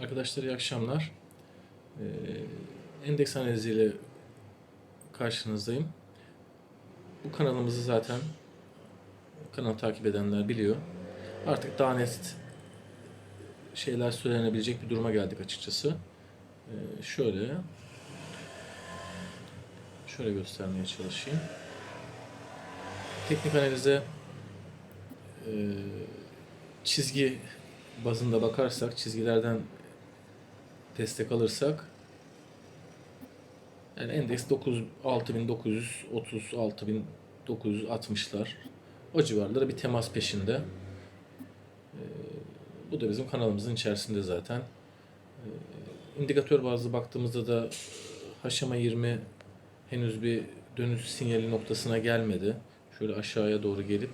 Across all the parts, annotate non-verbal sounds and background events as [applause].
Arkadaşlar iyi akşamlar. Ee, endeks analiziyle karşınızdayım. Bu kanalımızı zaten kanal takip edenler biliyor. Artık daha net şeyler söylenebilecek bir duruma geldik açıkçası. Ee, şöyle şöyle göstermeye çalışayım. Teknik analize e, çizgi bazında bakarsak, çizgilerden destek alırsak yani endeks 9 6930 6960'lar o civarlara bir temas peşinde. Ee, bu da bizim kanalımızın içerisinde zaten. Ee, indikatör bazlı baktığımızda da haşama 20 henüz bir dönüş sinyali noktasına gelmedi. Şöyle aşağıya doğru gelip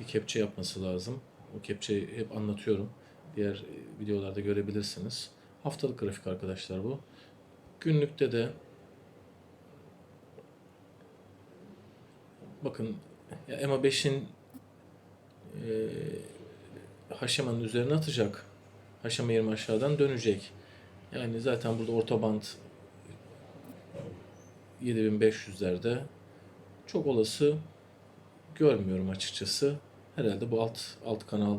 bir kepçe yapması lazım. O kepçeyi hep anlatıyorum. Diğer videolarda görebilirsiniz. Haftalık grafik arkadaşlar bu. Günlükte de bakın EMA 5'in e, haşamanın üzerine atacak. Haşama 20 aşağıdan dönecek. Yani zaten burada orta band 7500'lerde çok olası görmüyorum açıkçası. Herhalde bu alt alt kanal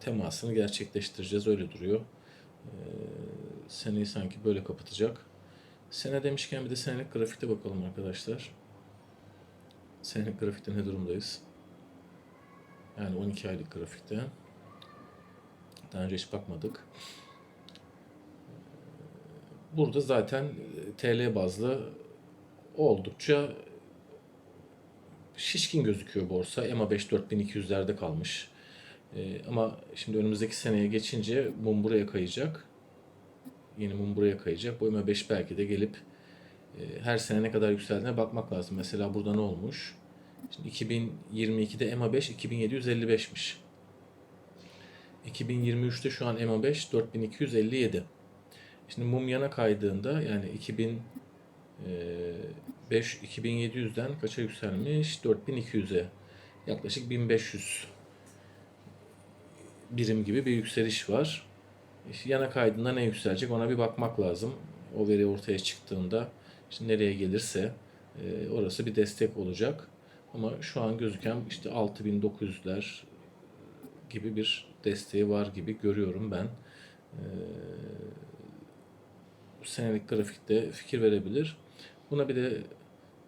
temasını gerçekleştireceğiz öyle duruyor. Ee, seneyi sanki böyle kapatacak. Sene demişken bir de senelik grafikte bakalım arkadaşlar. Senelik grafikte ne durumdayız? Yani 12 aylık grafikte. Daha önce hiç bakmadık. Burada zaten TL bazlı oldukça şişkin gözüküyor borsa. EMA 5 4200'lerde kalmış. Ee, ama şimdi önümüzdeki seneye geçince mum buraya kayacak. Yeni mum buraya kayacak. Bu EMA 5 belki de gelip e, her sene ne kadar yükseldiğine bakmak lazım. Mesela burada ne olmuş? Şimdi 2022'de EMA 5 2755'miş. 2023'te şu an EMA 5 4257. Şimdi mum yana kaydığında yani 2000 5 2700'den kaça yükselmiş? 4200'e. Yaklaşık 1500 birim gibi bir yükseliş var. Yana kaydında ne yükselecek ona bir bakmak lazım. O veri ortaya çıktığında işte nereye gelirse e, orası bir destek olacak. Ama şu an gözüken işte 6900'ler gibi bir desteği var gibi görüyorum ben. E, senelik grafikte fikir verebilir. Buna bir de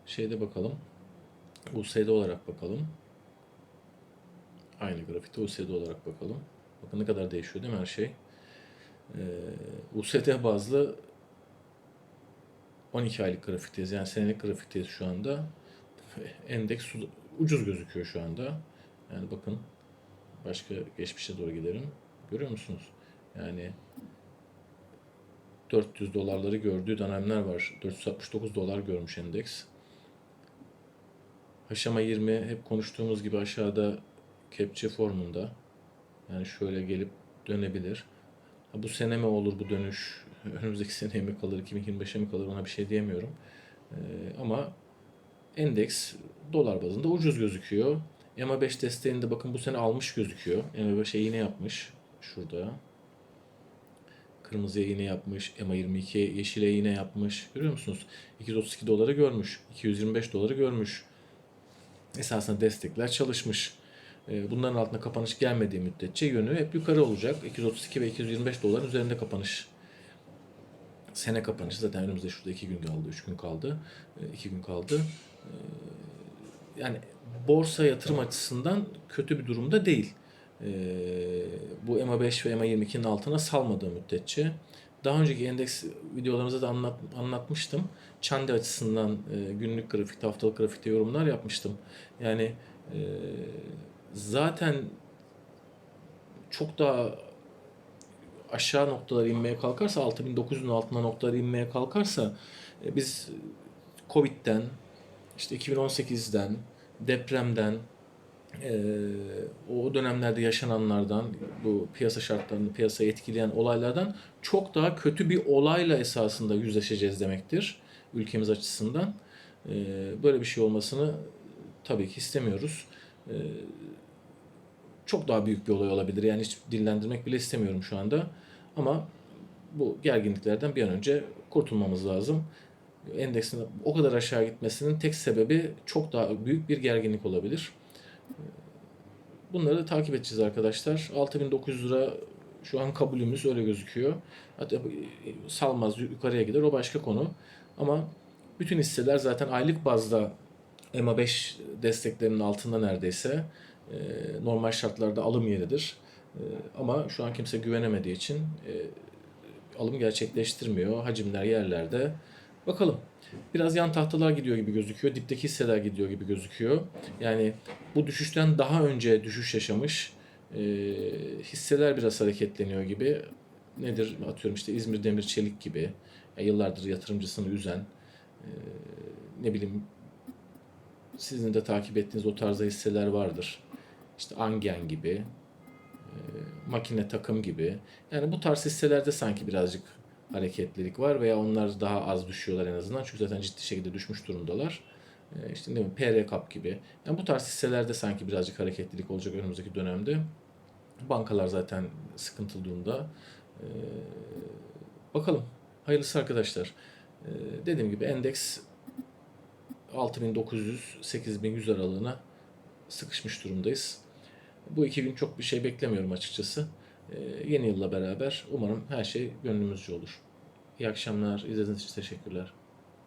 şeyde bakalım. USD olarak bakalım. Aynı grafikte USD olarak bakalım. Bakın ne kadar değişiyor değil mi her şey? Ee, USD bazlı 12 aylık grafikteyiz. Yani senelik grafikteyiz şu anda. Endeks ucuz gözüküyor şu anda. Yani bakın başka geçmişe doğru gidelim. Görüyor musunuz? Yani 400 dolarları gördüğü dönemler var. 469 dolar görmüş endeks. Aşama 20 hep konuştuğumuz gibi aşağıda kepçe formunda. Yani şöyle gelip dönebilir. Ha, bu sene mi olur bu dönüş? [laughs] Önümüzdeki seneye mi kalır? 2025'e mi kalır? Ona bir şey diyemiyorum. Ee, ama endeks dolar bazında ucuz gözüküyor. EMA 5 desteğinde bakın bu sene almış gözüküyor. EMA 5'e yine yapmış. Şurada. Kırmızıya iğne yapmış. EMA 22 yeşile iğne yapmış. Görüyor musunuz? 232 doları görmüş. 225 doları görmüş. Esasında destekler çalışmış. Ee, bunların altına kapanış gelmediği müddetçe yönü hep yukarı olacak. 232 ve 225 doların üzerinde kapanış. Sene kapanışı zaten önümüzde şurada 2 gün kaldı, 3 gün kaldı. 2 gün kaldı. Ee, yani borsa yatırım açısından kötü bir durumda değil. Ee, bu EMA 5 ve EMA 22'nin altına salmadığı müddetçe daha önceki endeks videolarımızda da anlat, anlatmıştım. Çande açısından e, günlük grafikte, haftalık grafikte yorumlar yapmıştım. Yani e, zaten çok daha aşağı noktalara inmeye kalkarsa 6900'ün altına noktalara inmeye kalkarsa e, biz Covid'den işte 2018'den depremden e, o dönemlerde yaşananlardan bu piyasa şartlarını piyasayı etkileyen olaylardan çok daha kötü bir olayla esasında yüzleşeceğiz demektir ülkemiz açısından. E, böyle bir şey olmasını tabii ki istemiyoruz. E, çok daha büyük bir olay olabilir. Yani hiç dillendirmek bile istemiyorum şu anda. Ama bu gerginliklerden bir an önce kurtulmamız lazım. Endeksin o kadar aşağı gitmesinin tek sebebi çok daha büyük bir gerginlik olabilir. Bunları takip edeceğiz arkadaşlar. 6900 lira şu an kabulümüz öyle gözüküyor. Hatta salmaz yukarıya gider o başka konu. Ama bütün hisseler zaten aylık bazda EMA 5 desteklerinin altında neredeyse. Ee, normal şartlarda alım yeridir. Ee, ama şu an kimse güvenemediği için e, alım gerçekleştirmiyor. Hacimler yerlerde. Bakalım. Biraz yan tahtalar gidiyor gibi gözüküyor. Dipteki hisseler gidiyor gibi gözüküyor. Yani bu düşüşten daha önce düşüş yaşamış e, hisseler biraz hareketleniyor gibi. Nedir? Atıyorum işte İzmir Demir Çelik gibi. Ya yıllardır yatırımcısını üzen e, ne bileyim sizin de takip ettiğiniz o tarzda hisseler vardır. İşte Angen gibi, e, makine takım gibi. Yani bu tarz hisselerde sanki birazcık hareketlilik var veya onlar daha az düşüyorlar en azından. Çünkü zaten ciddi şekilde düşmüş durumdalar. E, işte ne bileyim PR Kap gibi. Yani bu tarz hisselerde sanki birazcık hareketlilik olacak önümüzdeki dönemde. Bankalar zaten sıkıntılı durumda. E, bakalım. Hayırlısı arkadaşlar. Dediğim gibi endeks 6900-8100 aralığına sıkışmış durumdayız. Bu iki gün çok bir şey beklemiyorum açıkçası. Ee, yeni yılla beraber umarım her şey gönlümüzce olur. İyi akşamlar. İzlediğiniz için teşekkürler.